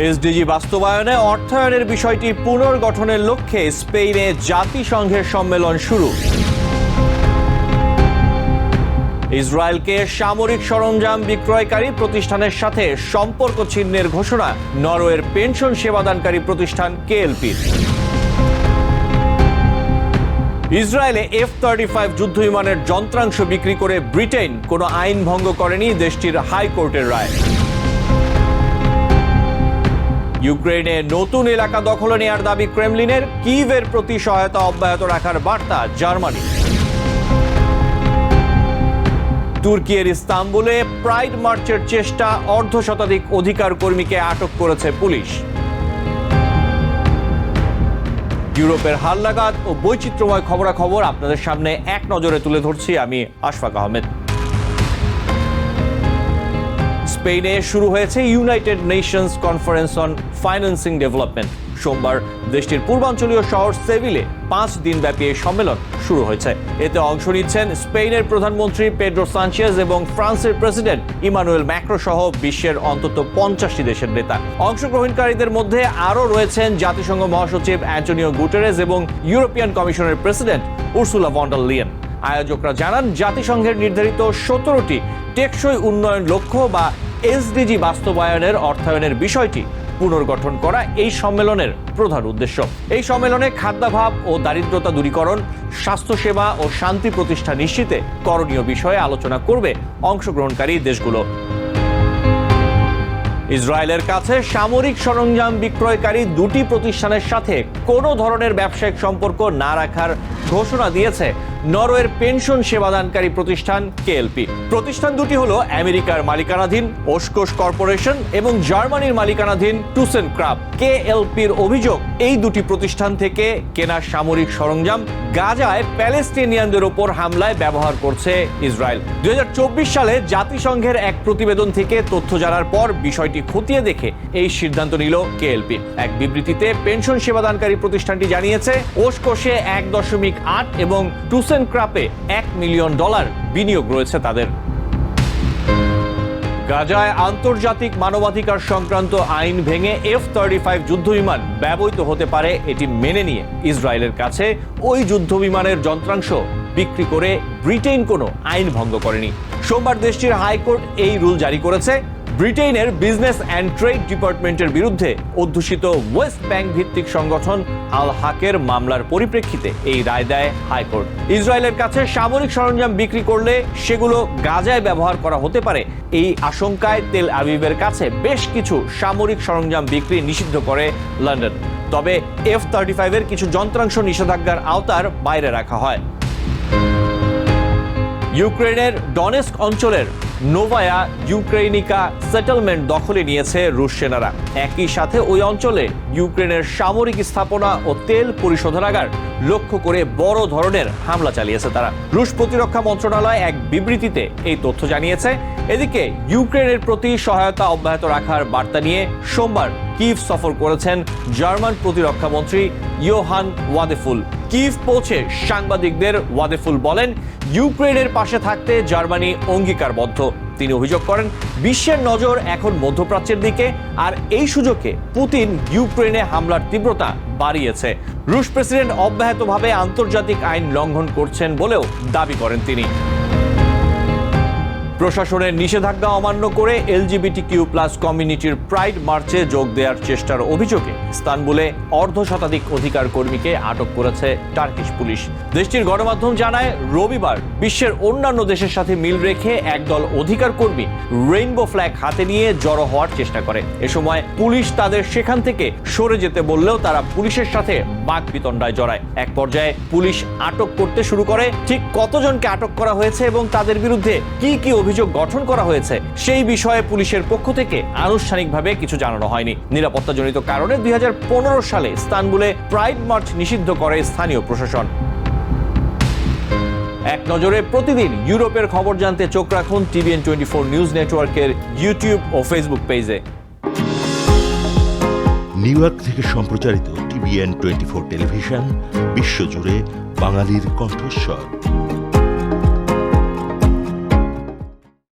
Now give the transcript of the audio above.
SDG বাস্তবায়নে অর্থায়নের বিষয়টি পুনর্গঠনের লক্ষ্যে স্পেনে জাতিসংঘের সম্মেলন শুরু। ইসরায়েলকে সামরিক সরঞ্জাম বিক্রয়কারী প্রতিষ্ঠানের সাথে সম্পর্ক ছিন্নের ঘোষণা নরওয়ের পেনশন সেবাদানকারী প্রতিষ্ঠান কেএলপির ইসরায়েলে এফ থার্টি ফাইভ যুদ্ধ বিমানের যন্ত্রাংশ বিক্রি করে ব্রিটেন কোনো আইন ভঙ্গ করেনি দেশটির হাইকোর্টের রায়। ইউক্রেনে নতুন এলাকা দখলে নেয়ার দাবি ক্রেমলিনের। কিভের প্রতি সহায়তা অব্যাহত রাখার বার্তা জার্মানি। তুর্কির ইস্তাম্বুলে প্রাইড মার্চের চেষ্টা অর্ধ শতাধিক অধিকার কর্মীকে আটক করেছে পুলিশ। ইউরোপের হালনাগাদ ও বৈচিত্র্যময় খবরাখবর আপনাদের সামনে এক নজরে তুলে ধরছি। আমি আশফাক আহমেদ। স্পেনে শুরু হয়েছে United Nations conference on financing development. সোমবার দেশটির পূর্বাঞ্চলীয় শহর সেভিলে পাঁচ দিনব্যাপী এই সম্মেলন শুরু হয়েছে। এতে অংশ নিচ্ছেন স্পেনের প্রধানমন্ত্রী পেড্রো সানচেজ এবং ফ্রান্সের প্রেসিডেন্ট ইমানুয়েল ম্যাক্রো সহ বিশ্বের অন্তত পঞ্চাশটি দেশের নেতা। অংশগ্রহণকারীদের মধ্যে আরও রয়েছেন জাতিসংঘ মহাসচিব অ্যান্টনিও গুটেরেস এবং ইউরোপিয়ান কমিশনের president Ursula von der Leyen. আয়োজকরা জানান, জাতিসংঘের নির্ধারিত সতেরোটি টেকসই উন্নয়ন লক্ষ্য বা এসডিজি বাস্তবায়নের অর্থায়নের বিষয়টি পুনর্গঠন করা এই সম্মেলনের প্রধান উদ্দেশ্য। এই সম্মেলনে খাদ্যাভাব ও দারিদ্রতা দূরীকরণ, স্বাস্থ্যসেবা ও শান্তি প্রতিষ্ঠা নিশ্চিতে করণীয় বিষয়ে আলোচনা করবে অংশগ্রহণকারী দেশগুলো। ইসরায়েলের কাছে সামরিক সরঞ্জাম বিক্রয়কারী দুটি প্রতিষ্ঠানের সাথে কোনো ধরনের ব্যবসায়িক সম্পর্ক না রাখার ঘোষণা দিয়েছে নরওয়ের পেনশন সেবাদানকারী প্রতিষ্ঠান কেএলপি। প্রতিষ্ঠান দুটি হলো আমেরিকার মালিকানাধীন ওসকোস কর্পোরেশন এবং জার্মানির মালিকানাধীন টুসেন ক্রাব কেএলপির অভিযোগ, এই দুটি প্রতিষ্ঠান থেকে কেনা সামরিক সরঞ্জাম গাজায় প্যালেস্টিনিয়ানদের ওপর হামলায় ব্যবহার করছে ইসরায়েল। দুই হাজার চব্বিশ সালে জাতিসংঘের এক প্রতিবেদন থেকে তথ্য জানার পর বিষয়টি খতিয়ে দেখে এই সিদ্ধান্ত নিল কেএলপি। এক বিবৃতিতে পেনশন সেবাদানকারী প্রতিষ্ঠানটি জানিয়েছে ওসকোষে এক দশমিক আট এবং টুসেন ক্রাপে এক মিলিয়ন ডলার বিনিয়োগ রয়েছে তাদের। গাজায় আন্তর্জাতিক মানবাধিকার সংক্রান্ত আইন ভেঙে এফ থার্টি ফাইভ যুদ্ধবিমান ব্যবহৃত হতে পারে, এটি মেনে নিয়ে ইসরায়েলের কাছে ওই যুদ্ধবিমানের যন্ত্রাংশ বিক্রি করে ব্রিটেন কোনো আইন ভঙ্গ করেনি। সোমবার দেশটির হাইকোর্ট এই রুল জারি করেছে। ব্রিটেনের বিজনেস অ্যান্ড ট্রেড ডিপার্টমেন্টের বিরুদ্ধে অধ্যুষিত ওয়েস্ট ব্যাংক ভিত্তিক সংগঠন আল হাকের মামলার পরিপ্রেক্ষিতে এই রায় দেয় হাইকোর্ট। ইসরায়েলের কাছে সামরিক সরঞ্জাম বিক্রি করলে সেগুলো গাজায় ব্যবহার করা হতে পারে। এই আশঙ্কায় তেল আবিবের কাছে বেশ কিছু সামরিক সরঞ্জাম বিক্রি নিষিদ্ধ করে লন্ডন। তবে এফ থার্টি ফাইভের কিছু যন্ত্রাংশ নিষেধাজ্ঞার আওতার বাইরে রাখা হয়। ইউক্রেনের ডনেস্ক অঞ্চলের নোভায়া ইউক্রেনিকা সেটেলমেন্ট দখলে নিয়েছে রুশ সেনারা। একই সাথে ওই অঞ্চলে ইউক্রেনের সামরিক স্থাপনা ও তেল পরিশোধনাগার লক্ষ্য করে বড় ধরনের হামলা চালিয়েছে তারা। রুশ প্রতিরক্ষা মন্ত্রণালয় এক বিবৃতিতে এই তথ্য জানিয়েছে। এদিকে ইউক্রেনের প্রতি সহায়তা অব্যাহত রাখার বার্তা নিয়ে সোমবার কিভ সফর করেছেন জার্মান প্রতিরক্ষা মন্ত্রী ইয়োহান ওয়াদেফুল। কিভ পৌঁছে সাংবাদিকদের ওয়াদেফুল বলেন, ইউক্রেনের পাশে থাকতে জার্মানি অঙ্গীকারবদ্ধ। তিনি অভিযোগ করেন, বিশ্বের নজর এখন মধ্যপ্রাচ্যের দিকে, আর এই সুযোগে পুতিন ইউক্রেনে হামলার তীব্রতা বাড়িয়েছে। রুশ প্রেসিডেন্ট অব্যাহতভাবে আন্তর্জাতিক আইন লঙ্ঘন করছেন বলেও দাবি করেন তিনি। প্রশাসনের নিষেধাজ্ঞা অমান্য করে এলজিবিটি কিউ প্লাস কমিউনিটির প্রাইড মার্চে যোগ দেওয়ার চেষ্টার অভিযোগে ইস্তানবুলে অর্ধ শতাধিক অধিকার কর্মীকে আটক করেছে টার্কিশ পুলিশ। দেশটির গণমাধ্যম জানায়, রবিবার বিশ্বের অন্যান্য দেশের সাথে মিল রেখে একদল অধিকার কর্মী রেইনবো ফ্ল্যাগ হাতে নিয়ে জড়ো হওয়ার চেষ্টা করে। এ সময় পুলিশ তাদের সেখান থেকে সরে যেতে বললেও তারা পুলিশের সাথে বাঘ বিতণ্ডায় জড়ায়। এক পর্যায়ে পুলিশ আটক করতে শুরু করে, ঠিক কতজনকে আটক করা হয়েছে এবং তাদের বিরুদ্ধে কি কি অভিযোগ গঠন করা হয়েছে, সেই বিষয়ে পুলিশের পক্ষ থেকে আনুষ্ঠানিকভাবে কিছু জানানো হয়নি। নিরাপত্তাজনিত কারণে দুই সালে ইস্তানবুলে প্রাইড মার্চ নিষিদ্ধ করে স্থানীয় প্রশাসন। এক নজরে প্রতিদিন ইউরোপের খবর জানতে চোখ রাখুন টিভিএন টোয়েন্টি ফোর নিউজ নেটওয়ার্কের ইউটিউব ও ফেসবুক পেজে। নিউ ইয়র্ক থেকে সম্প্রচারিত টিভিএন টোয়েন্টি ফোর টেলিভিশন, বিশ্বজুড়ে বাঙালির কণ্ঠস্বর।